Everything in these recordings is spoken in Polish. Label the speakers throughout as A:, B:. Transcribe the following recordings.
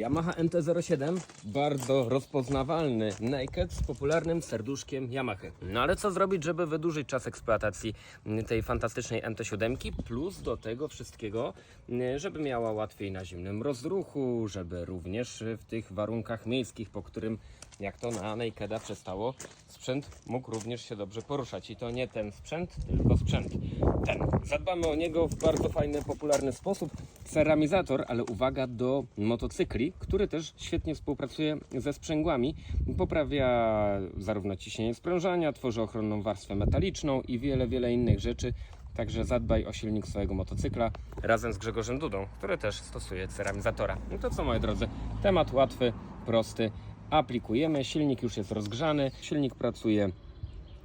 A: Yamaha MT-07, bardzo rozpoznawalny naked z popularnym serduszkiem Yamaha. No ale co zrobić, żeby wydłużyć czas eksploatacji tej fantastycznej MT-7, plus do tego wszystkiego, żeby miała łatwiej na zimnym rozruchu, żeby również w tych warunkach miejskich, po którym jak to na Nakeda przestało, sprzęt mógł również się dobrze poruszać. I to nie ten sprzęt, tylko sprzęt ten. Zadbamy o niego w bardzo fajny, popularny sposób. Ceramizator, ale uwaga do motocykli, który też świetnie współpracuje ze sprzęgłami. Poprawia zarówno ciśnienie sprężania, tworzy ochronną warstwę metaliczną i wiele, wiele innych rzeczy. Także zadbaj o silnik swojego motocykla razem z Grzegorzem Dudą, który też stosuje ceramizatora. No to co moi drodzy, temat łatwy, prosty. Aplikujemy, silnik już jest rozgrzany, silnik pracuje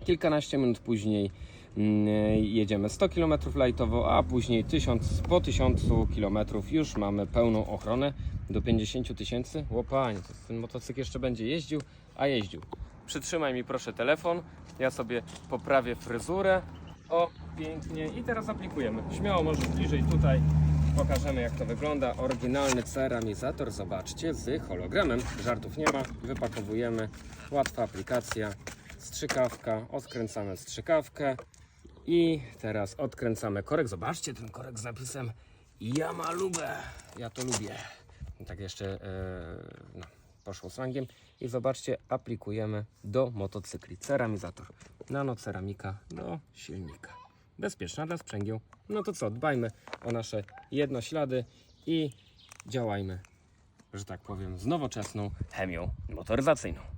A: kilkanaście minut później mm, jedziemy 100 km lightowo, a później 1000, po 1000 km już mamy pełną ochronę do 50 tysięcy. Łopanie, ten motocykl jeszcze będzie jeździł, a jeździł. Przytrzymaj mi proszę telefon, ja sobie poprawię fryzurę. O, pięknie. I teraz aplikujemy. Śmiało możesz bliżej tutaj. Pokażemy jak to wygląda. Oryginalny ceramizator, zobaczcie, z hologramem. Żartów nie ma. Wypakowujemy. Łatwa aplikacja. Strzykawka. Odkręcamy strzykawkę. I teraz odkręcamy korek. Zobaczcie ten korek z napisem Yamalube. Ja to lubię. Tak jeszcze e, no, poszło slangiem. I zobaczcie, aplikujemy do motocykli ceramizator. Nanoceramika do silnika. Bezpieczna dla sprzęgieł. No to co, dbajmy o nasze jednoślady i działajmy, że tak powiem, z nowoczesną chemią motoryzacyjną.